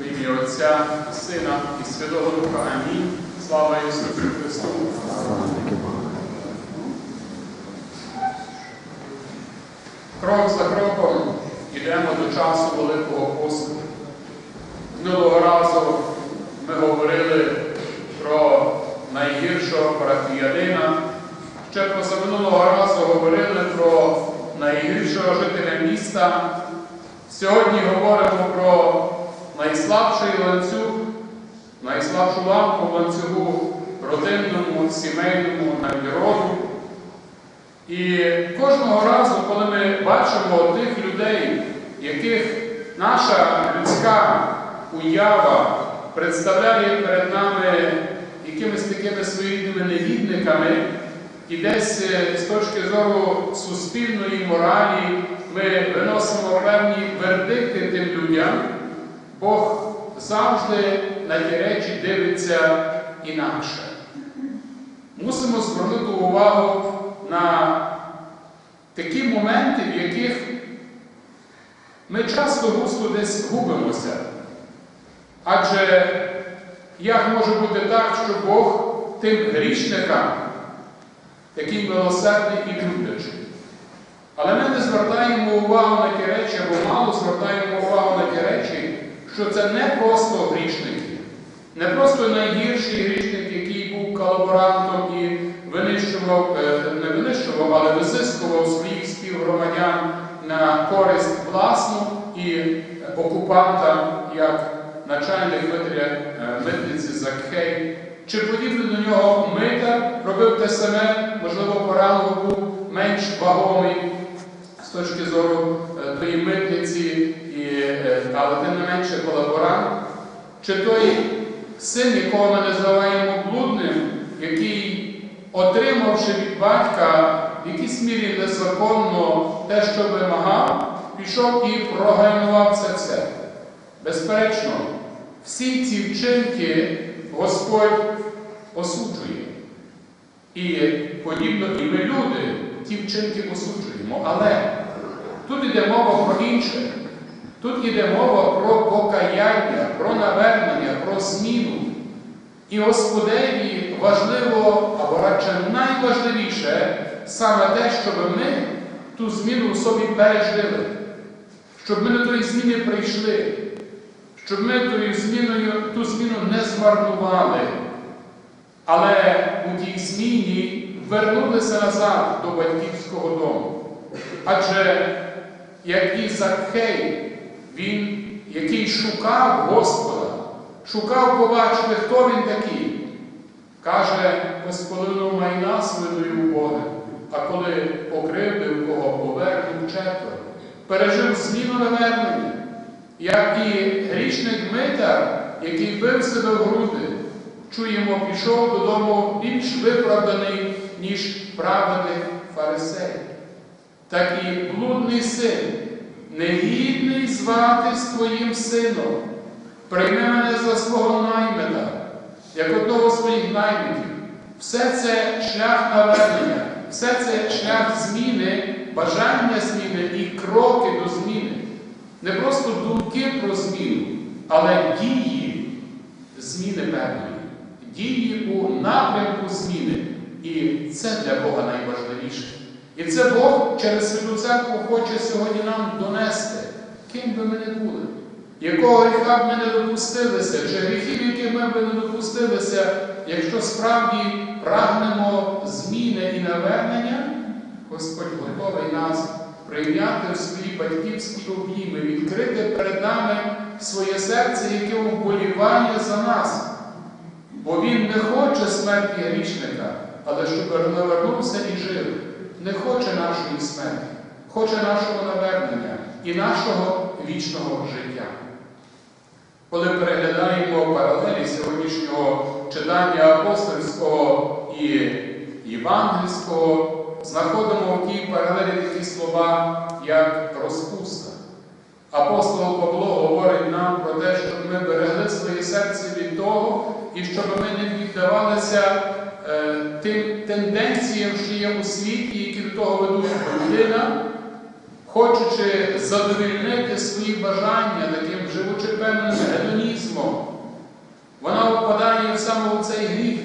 В ім'я Отця, Сина і Святого Духа. Амінь. Слава Ісусу Христу! Крок за кроком йдемо до часу Великого посту. Минулого разу ми говорили про найгіршого парафіянина. Ще позаминулого разу говорили про найгіршого жителя міста. Сьогодні говоримо найслабший ланцюг, найслабшу лампу ланцюгу родинному, сімейному, навіть роду. І кожного разу, коли ми бачимо тих людей, яких наша людська уява представляє перед нами якимись такими своїми негідниками, і десь е, з точки зору суспільної моралі ми виносимо певні вердикти тим людям, Бог завжди на ті речі дивиться інакше. Мусимо звернути увагу на такі моменти, в яких ми часто густо десь губимося. Адже як може бути так, що Бог тим грішникам такий милосердний і люблячий? Але ми не звертаємо увагу на ті речі, або мало звертаємо увагу на ті речі, що це не просто грішники, не просто найгірший грішник, який був колаборантом і винищував, е, не винищував, але визискував своїх співгромадян на користь власну і окупанта, як начальник е, митниці Закхей. Чи подібно до нього Митар робив те саме, можливо, поранок був менш вагомий з точки зору е, тої митниці, але тим не менше колаборант, чи той син, якого ми називаємо блудним, який, отримавши від батька в якійсь мірі незаконно те, що вимагав, пішов і прогайнував це все. Безперечно, всі ці вчинки Господь осуджує. І подібно і ми люди ті вчинки осуджуємо. Але тут йде мова про інше. Тут йде мова про покаяння, про навернення, про зміну. І Господеві важливо, або радше найважливіше саме те, щоб ми ту зміну в собі пережили, щоб ми до тої зміни прийшли, щоб ми тою зміною, ту зміну не змарнували, але у тій зміні вернулися назад до батьківського дому. Адже як і Закхей, він, який шукав Господа, шукав побачити, хто він такий. Каже, Господину майна свиною убогим, а коли покривдив кого повернув четверо, пережив зміну навернення, як і грішник Митар, який бив себе в груди, чуємо, пішов додому більш виправданий, ніж праведник фарисей. Так і блудний син, негідний зватись твоїм сином, прийми мене за свого наймита, як одного своїх наймитів. Все це шлях навернення, все це шлях зміни, бажання зміни і кроки до зміни. Не просто думки про зміну, але дії зміни певної, дії у напрямку зміни. І це для Бога найважливіше. І це Бог через Святу Церкву хоче сьогодні нам донести, ким би ми не були, якого гріха б ми не допустилися, чи гріхів, яких ми б не допустилися, якщо справді прагнемо зміни і навернення, Господь готовий нас прийняти в свої батьківські обійми, відкрити перед нами своє серце, яке вболіває за нас. Бо Він не хоче смерті грішника, але щоб навернувся і жив. Не хоче нашої смерті, хоче нашого навернення і нашого вічного життя. Коли переглядаємо паралелі сьогоднішнього читання апостольського і євангельського, знаходимо в тій паралелі такі слова, як розпуста. Апостол Павло говорить нам про те, щоб ми берегли своє серце від того, і щоб ми не віддавалися тенденціям, що є у світі, які до того ведуть людина, хочучи задовільнити свої бажання, таким живучи певним гедонізмом, вона впадає саме у цей гріх,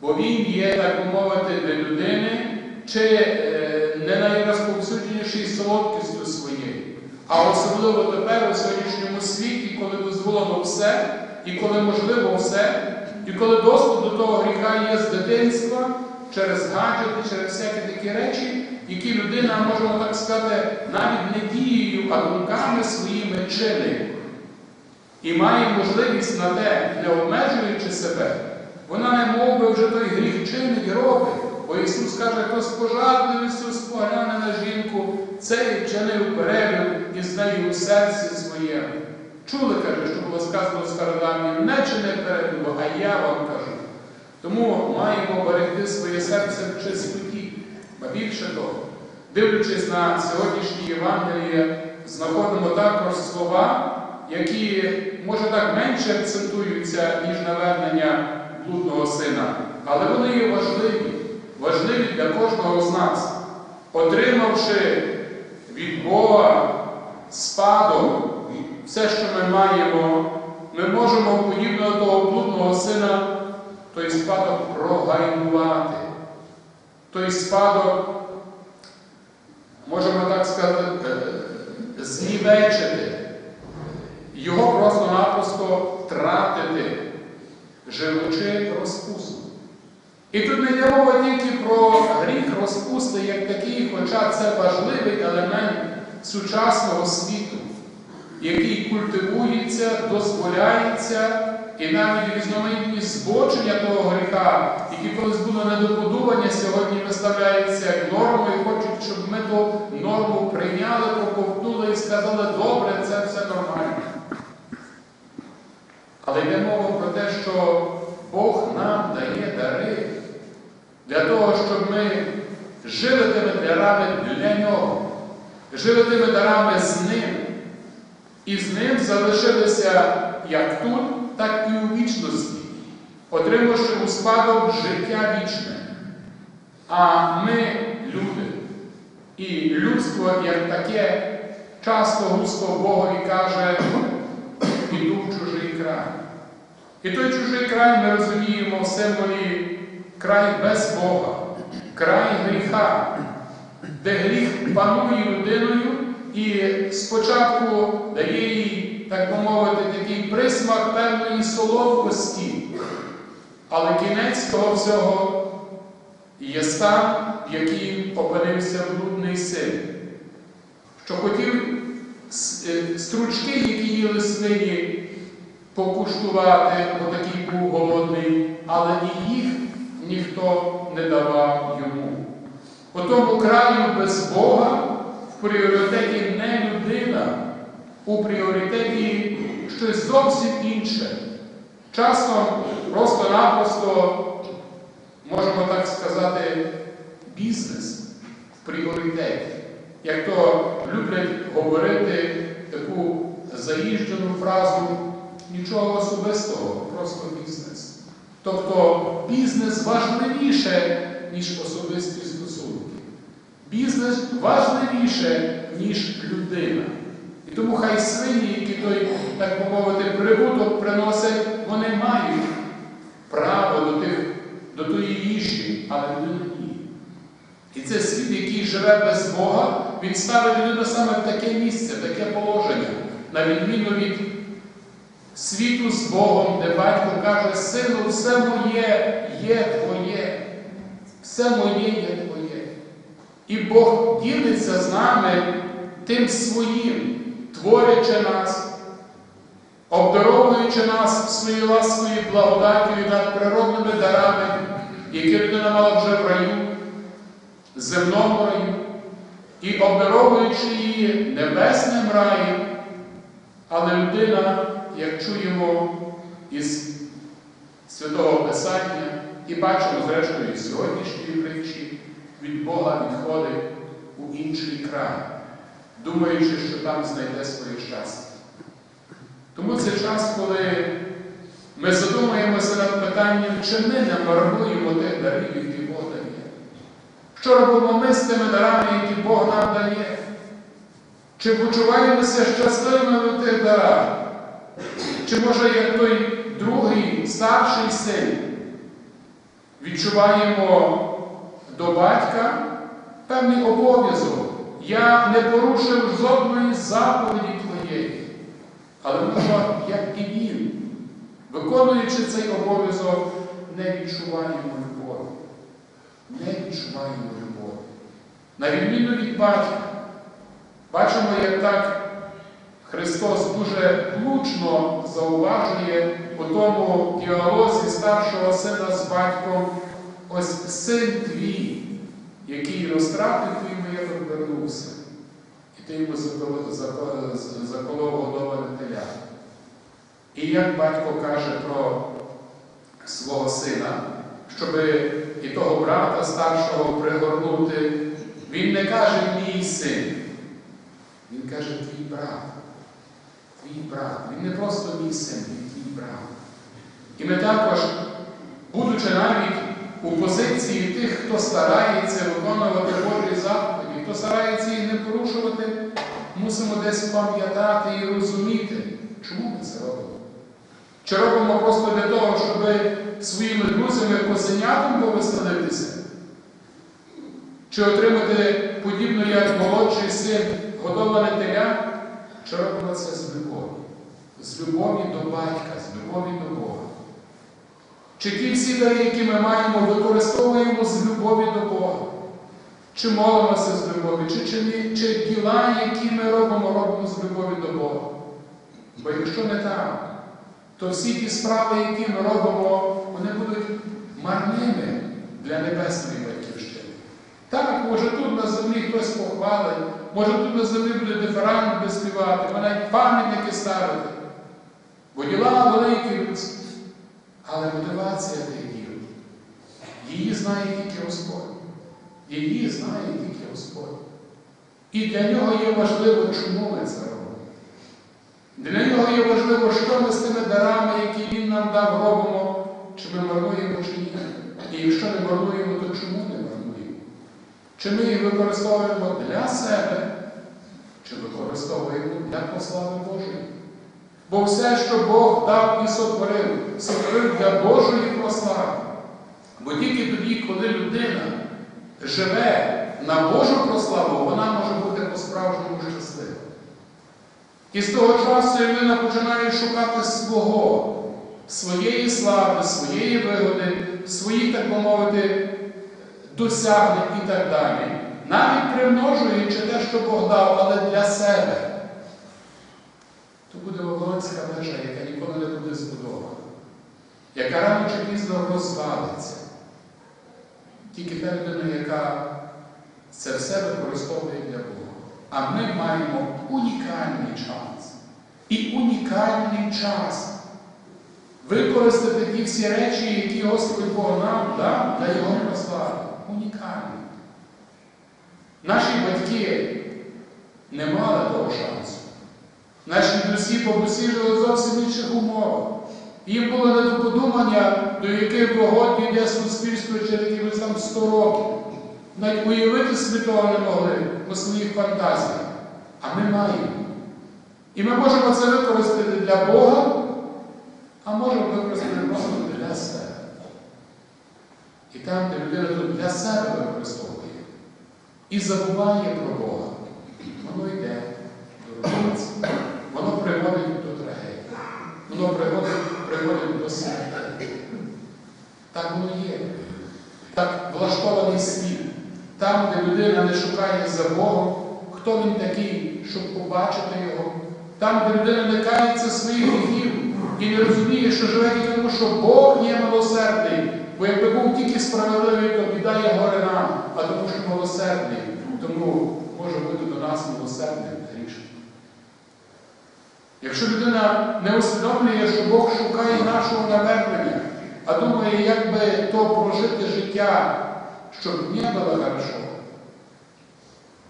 бо він є, так мовити, для людини, чи е, не найрозповсюдженіший солодкістю своєї. А особливо тепер у сьогоднішньому світі, коли дозволено все і коли можливо все. І коли доступ до того гріха є з дитинства, через гаджети, через всякі такі речі, які людина, можемо так сказати, навіть не дією, а думками своїми чинить. І має можливість на те, не обмежуючи себе, вона не мов би вже той гріх чинить і робить. Бо Ісус каже, хто з пожадливістю спогляне на жінку, цей вчинив перелюб із нею у серці своєму. Чули, каже, що було сказано стародавнім, не чини перелюбу, а я вам кажу. Тому маємо берегти своє серце в чистоті. Ба більше того, дивлячись на сьогоднішнє Євангеліє, знаходимо також слова, які, може так, менше акцентуються, ніж навернення блудного сина, але вони є важливі, важливі для кожного з нас, отримавши від Бога спадок, все, що ми маємо, ми можемо, подібно того блудного сина, той спадок прогайнувати. Той спадок, можемо так сказати, е, знівечити, його просто-напросто втратити, живучи розпусту. І тут не йде мова тільки про гріх розпусти як такий, хоча це важливий елемент сучасного світу, який культивується, дозволяється, і навіть різноманітні гріха, які колись були недоподобання, сьогодні виставляються як нормою, і хочуть, щоб ми ту норму прийняли, проковтнули і сказали, добре, це все нормально. Але йде мова про те, що Бог нам дає дари для того, щоб ми жили тими дарами для нього, жили тими дарами з ним. І з ним залишилися як тут, так і у вічності, отримавши у спадок життя вічне. А ми люди. І людство, як таке, часто густо Богові каже, іду в чужий край. І той чужий край ми розуміємо в символі край без Бога, край гріха, де гріх панує людиною і спочатку дає їй, так би мовити, такий присмак певної солодкості. Але кінець того всього є стан, в який опинився блудний син, що хотів е, стручки, які їли свині, покуштувати, бо такий був голодний, але і їх ніхто не давав йому. У тому краю без Бога в пріоритеті не людина, у пріоритеті щось зовсім інше. Часом просто-напросто, можемо так сказати, бізнес в пріоритеті. Як то люблять говорити таку заїжджену фразу нічого особистого, просто бізнес. Тобто бізнес важливіше, ніж особисті стосунки. Бізнес важливіше, ніж людина. Тому хай свині, які той, так би мовити, прибуток приносять, вони мають право до тих, до тої їжі, але людина ні. І це світ, який живе без Бога, він ставить людину саме в таке місце, в таке положення, на відміну від світу з Богом, де батько каже, сину, все моє є твоє, все моє є твоє. І Бог ділиться з нами тим своїм, творячи нас, обдаровуючи нас своєю ласкою благодаттю і надприродними дарами, які людина мала вже в раю, земному раю, і обдаровуючи її небесним раєм, але людина як чуємо із Святого Писання і бачимо, зрештою, і сьогоднішньої притчі, від Бога відходить у інший край, думаючи, що там знайде своє щастя. Тому це час, коли ми задумаємося над питанням, чи ми не марнуємо тих дарів, які Бог дає. Що робимо ми з тими дарами, які Бог нам дає? Чи почуваємося щасливими в тих дарах? Чи може як той другий старший син, відчуваємо до батька певний обов'язок. Я не порушив жодної заповіді твоєї. Але ми, як і він, виконуючи цей обов'язок, не відчуваємо любові. Не відчуваємо любові. На відміну від батька, бачимо, як так Христос дуже влучно зауважує у тому діалозі старшого сина з батьком, ось син твій, який розтратив твій маєток і ти йому заколов, заколов теля. І як батько каже про свого сина, щоб і того брата старшого пригорнути, він не каже мій син, він каже твій брат. Твій брат. Він не просто мій син, він твій брат. І ми також, будучи навіть у позиції тих, хто старається виконувати Божі заповіді, хто старається їх не порушувати, мусимо десь пам'ятати і розуміти, чому ми це робимо. Чи робимо просто для того, щоб своїми друзями козенятам повеселитися? Чи отримати подібно, як молодший син годоване теля? Чи робимо це з любові? З любові до батька, з любові до Бога. Чи ті всі дари, які ми маємо, використовуємо з любові до Бога? Чи молимося з любові, чи, чи, чи діла, які ми робимо, робимо з любові до Бога? Бо якщо не так, то всі ті справи, які ми робимо, вони будуть марними для небесної батьківщини. Так, може тут на землі хтось похвалить, може тут на землі буде диферант співати, може навіть пам'ятники ставити. Бо діла великі. Але мотивація тих діл, її знає тільки Господь. Її знає тільки Господь. І для нього є важливо, чому ми це робимо. Для нього є важливо, що ми з тими дарами, які Він нам дав, робимо, чи ми марнуємо, чи ні. І якщо не марнуємо, то чому не марнуємо? Чи ми їх використовуємо для себе, чи використовуємо для послави Божої? Бо все, що Бог дав і сотворив, сотворив для Божої прослави. Бо тільки тоді, коли людина живе на Божу прославу, вона може бути по-справжньому щаслива. І з того часу людина починає шукати свого, своєї слави, своєї вигоди, своїх, так би мовити, досягнень і так далі. Навіть примножуючи те, що Бог дав, але для себе. То буде Вавилонська вежа, яка ніколи не буде збудована, яка рано чи пізно розвалиться. Тільки та людина, яка це все використовує для Бога. А ми маємо унікальний час. І унікальний час використати ті всі речі, які Господь Бог нам дав для Його прослави. Унікальний. Наші батьки не мали того шансу. Наші дідусі, бабусі жили зовсім інших умовах. Їм було не до подумання, до яких пригод йде суспільство через якихось там 100 років. Навіть уявити собі того не могли по своїх фантазіях. А ми маємо. І ми можемо це використати для Бога, а можемо використати просто для себе. І там, де людина для себе використовує і забуває про Бога, воно йде до руйнації. Воно приводить до трагедії. Воно приводить, приводить до смерті. Так воно є. Так влаштований світ. Там, де людина не шукає за Богом, хто він такий, щоб побачити його. Там, де людина не кається своїх гріхів і не розуміє, що живе тільки тому, що Бог є милосердний. Бо якби був тільки справедливий, то біда є горе нам, а тому, що милосердний, тому може бути до нас милосердним рішенням. Якщо людина не усвідомлює, що Бог шукає нашого навернення, а думає, як би то прожити життя, щоб не було хорошо,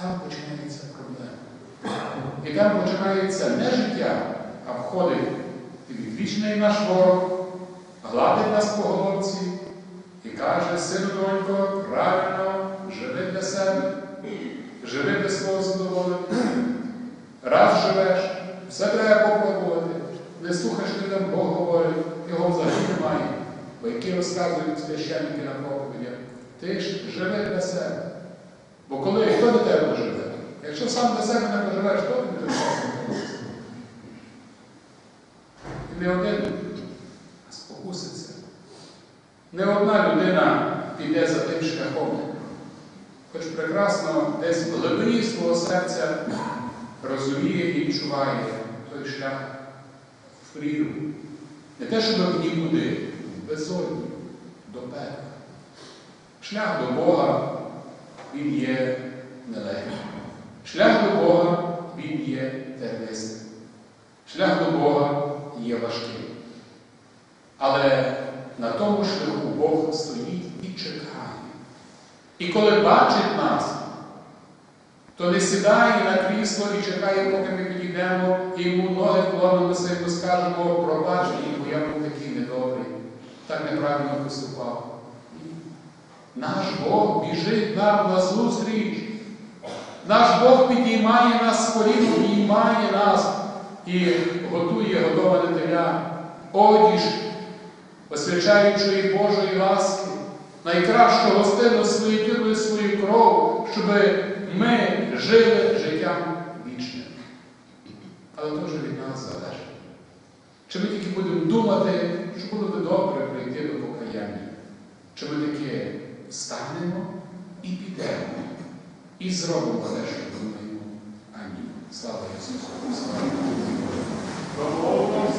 там починається проблема. І там починається не життя, а входить вічний наш ворог, гладить нас по головці і каже, сину донько, правильно, живи для себе, живи для свого задоволення. Раз живеш, все треба попробувати. Не слухаєш, що Бог говорить, його взагалі немає. Бо які розказують священники на проповідях, ти ж живи для себе. Бо коли хто до тебе живе? Якщо сам для себе не поживеш, хто тобі до себе? І не один спокуситься. Не одна людина піде за тим шляхом, хоч прекрасно десь в глибині свого серця розуміє і відчуває той шлях в прірву. Не те, щоб в нікуди, безодні, до пекла. Шлях до Бога він є нелегкий. Шлях до Бога він є тернистим. Шлях до Бога є важким. Але на тому шляху Бог стоїть і чекає. І коли бачить нас, то не сідає на крісло і чекає, поки ми підійдемо, і йому ноги вклонимося і скажемо, пробач мені, бо я був такий недобрий, так неправильно поступав. Наш Бог біжить нам на зустріч. Наш Бог підіймає нас з коліну, підіймає нас і готує готове дитиня, одіж, освячаючої Божої ласки, найкращу гостину свою тіло і свою кров, щоб ми жили життям вічним. Але теж від нас залежить. Чи ми тільки будемо думати, що було би добре прийти до покаяння? Чи ми таки встанемо і підемо, і зробимо те, що думаємо. Амінь. Слава Ісусу! Слава Богу!